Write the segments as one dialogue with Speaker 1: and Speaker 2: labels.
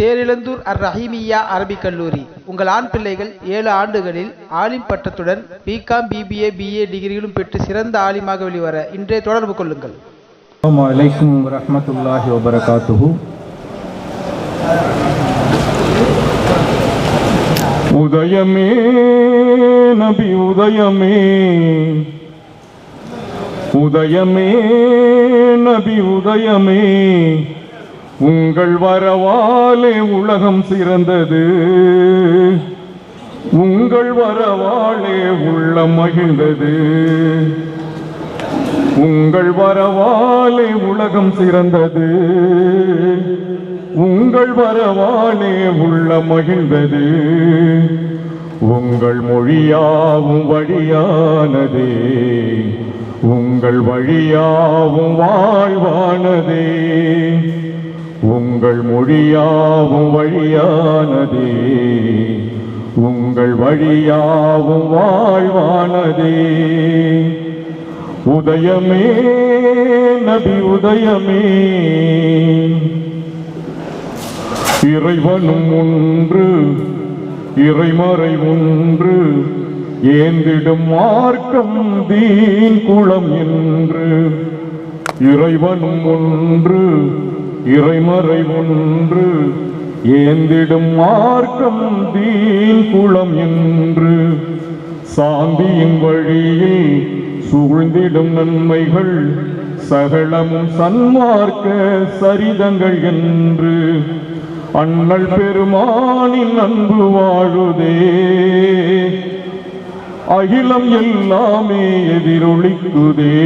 Speaker 1: தேரிழந்தூர் அர் ரஹீமியா அரபிக் கல்லூரி. உங்கள் ஆண் பிள்ளைகள் ஏழு ஆண்டுகளில் ஆலிம் பட்டத்துடன் பிகாம் பிபிஏ பிஏ டிகிரிகளும் பெற்று சிறந்த ஆலிமாக வெளிவர இன்றைய தொடர்பு கொள்ளுங்கள்.
Speaker 2: வலைக்கும் வரமத்துல்லாஹி வபரகாத்துஹு. உதயமே நபி உதயமே. உதயமே நபி உதயமே. உங்கள் வரவாலே உலகம் சிறந்தது. உங்கள் வரவாலே உள்ளம் மகிழ்ந்தது. உங்கள் வரவாலே உலகம் சிறந்தது. உங்கள் வரவாலே உள்ளம் மகிழ்ந்தது. உங்கள் மொழியாவும் வழியானதே. உங்கள் வழியாவும் வாழ்வானதே. உங்கள் மொழியாவும் வழியானதே. உங்கள் வழியாவும் வாழ்வானதே. உதயமே நபி உதயமே. இறைவனும் ஒன்று இறைமறை ஒன்று ஏந்திடும் மார்க்கம் தீன் குளம் என்று. இறைவனும் ஒன்று இறைமறை ஒன்று ஏந்திடும் மார்க்கம் தீன் குளம் என்று. சாந்தியின் வழியில் சூழ்ந்திடும் நன்மைகள் சகலமும் சன்மார்க்க சரிதங்கள் என்று. அண்ணல் பெருமானின் அன்பு வாழுதே. அகிலம் எல்லாமே எதிரொலிக்குதே.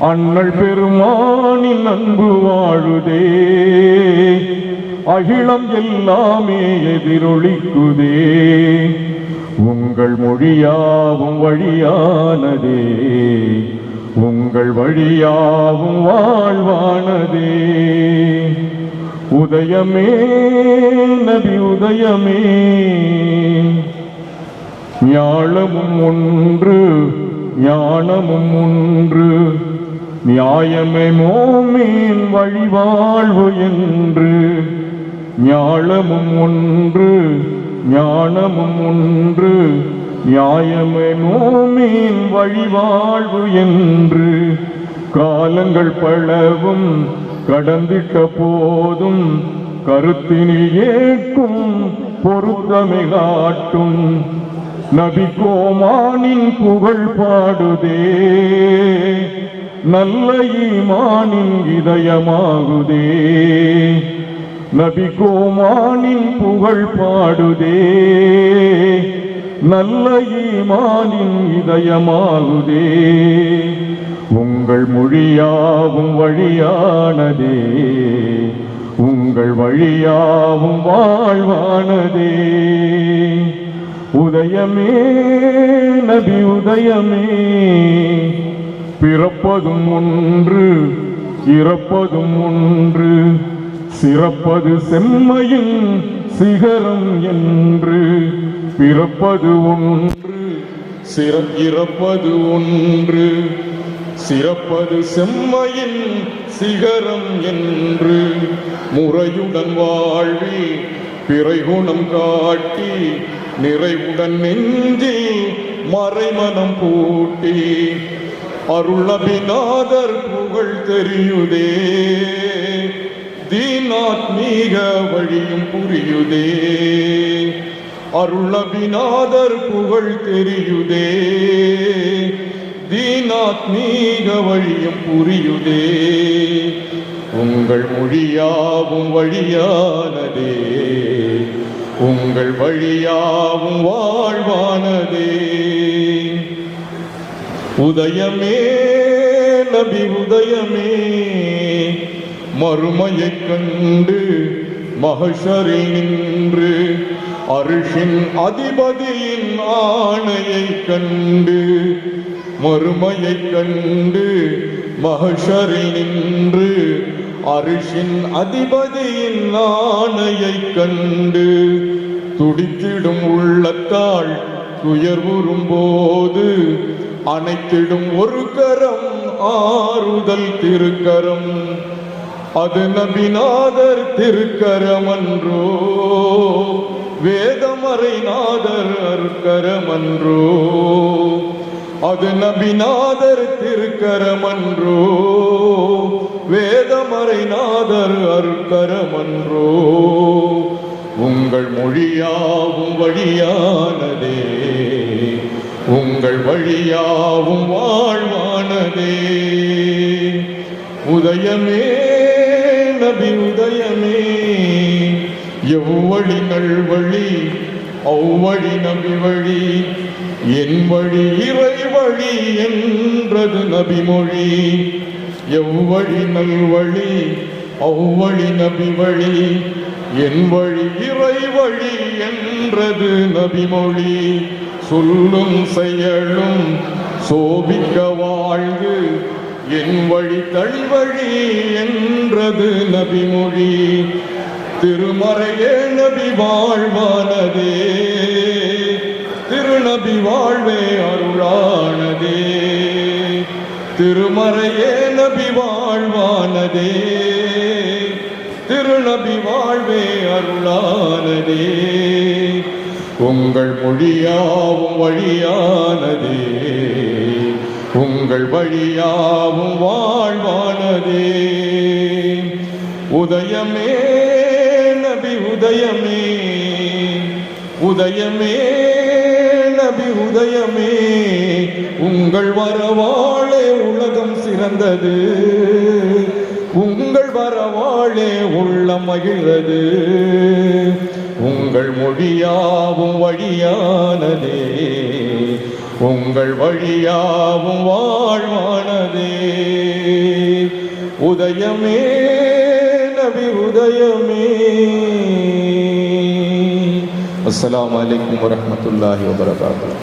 Speaker 2: அண்ணல் பெருமானின் அன்பு வாழுதே. அகிலம் எல்லாமே எதிரொலிக்குதே. உங்கள் மொழியாவும் வழியானதே. உங்கள் வழியாவும் வாழ்வானதே. உதயமே நபி உதயமே. ஞாழமும் ஒன்று ஞானமும் ஒன்று. நியாயமே மோமீன் வழிவாழ்வு என்று ஞாழமும் ஒன்று ஞானமும் ஒன்று நியாயமே மோமீன் வழிவாழ்வு என்று காலங்கள் பலவும் கடந்திட்ட போதும் கருத்தினில் ஏற்கும் பொருத்தமை காட்டும். நபி கோமானின் புகழ் பாடுதே. நல்ல ஈமானின் இதயமாகுதே. நபி கோமானின் புகழ் பாடுதே. நல்ல ஈமானின் இதயமாகுதே. உங்கள் மொழியாவும் வழியானதே. உங்கள் வழியாவும் வாழ்வானதே. உதயமே நபி உதயமே. பிறப்பதும் ஒன்று இறப்பதும் ஒன்று. சிறப்பது செம்மையின் சிகரம் என்று. பிறப்பது ஒன்று சிற இறப்பது ஒன்று. சிறப்பது செம்மையின் சிகரம் என்று. முறையுடன் வாழ்வி பிறைகுணம் காட்டி நிறைவுடன் நெஞ்சி மறைமனம் பூட்டி. அருளபிநாதர் புகழ் தெரியுதே. தீனாத்மீக வழியும் புரியுதே. அருளபிநாதர் புகழ் தெரியுதே. தீனாத்மீக வழியும் புரியுதே. உங்கள் மொழியாவும் வழியானதே. உங்கள் வழியாவும் வாழ்வானதே. உதயமே நபி உதயமே மறுமையைக் கண்டு மகஷரில் நின்று அரிஷின் அதிபதியின் ஆணையைக் கண்டு மறுமையைக் கண்டு மகஷரில் நின்று அரிஷின் அதிபதியின் ஆணையைக் கண்டு துடித்திடும் உள்ளத்தாள் துயர்வுறும் போது அனைத்திடும் ஒரு கரம் ஆறுதல் திருக்கரம். அது நபிநாதர் திருக்கரமன்றோ? வேதமறைநாதர் அருக்கரமன்றோ அது நபிநாதர் திருக்கரமன்றோ? வேதமறைநாதர் அருக்கரமன்றோ உங்கள் மொழியாவும் வழியானதே. உங்கள் வழியாவும் வாழ்வானதே. உதயமே நபி உதயமே. எவ்வழி நல்வழி அவ்வழி நபி வழி என் வழி இறை வழி என்றது நபி மொழி எவ்வழி நல்வழி அவ்வழி நபி வழி என் வழி இறை வழி என்றது நபிமொழி சொல்லும் செயலும் சோபிக்க வாழ்வு என் வழி தழிவழி என்றது நபிமொழி திருமறையே நபி வாழ்வானதே திருநபி வாழ்வே அருளானதே. திருமறையே நபி வாழ்வானதே திருநபி வாழ்வே அருளானதே. உங்கள் மொழியாவும் வழியானதே. உங்கள் வழியாவும் வாழ்வானதே. உதயமே நபி உதயமே. உதயமே நபி உதயமே. உங்கள் வரவாளே உலகம் சிறந்தது. உங்கள் வரவாளே உள்ளம் மகிழ்வது. உங்கள் மொழியாவும் வழியானதே. உங்கள் வழியாவும் வாழ்வானதே. உதயமே நபி உதயமே. அஸ்லாம் அலைக்கும் வரமத்துல்லாஹி வபரகாத்துஹு.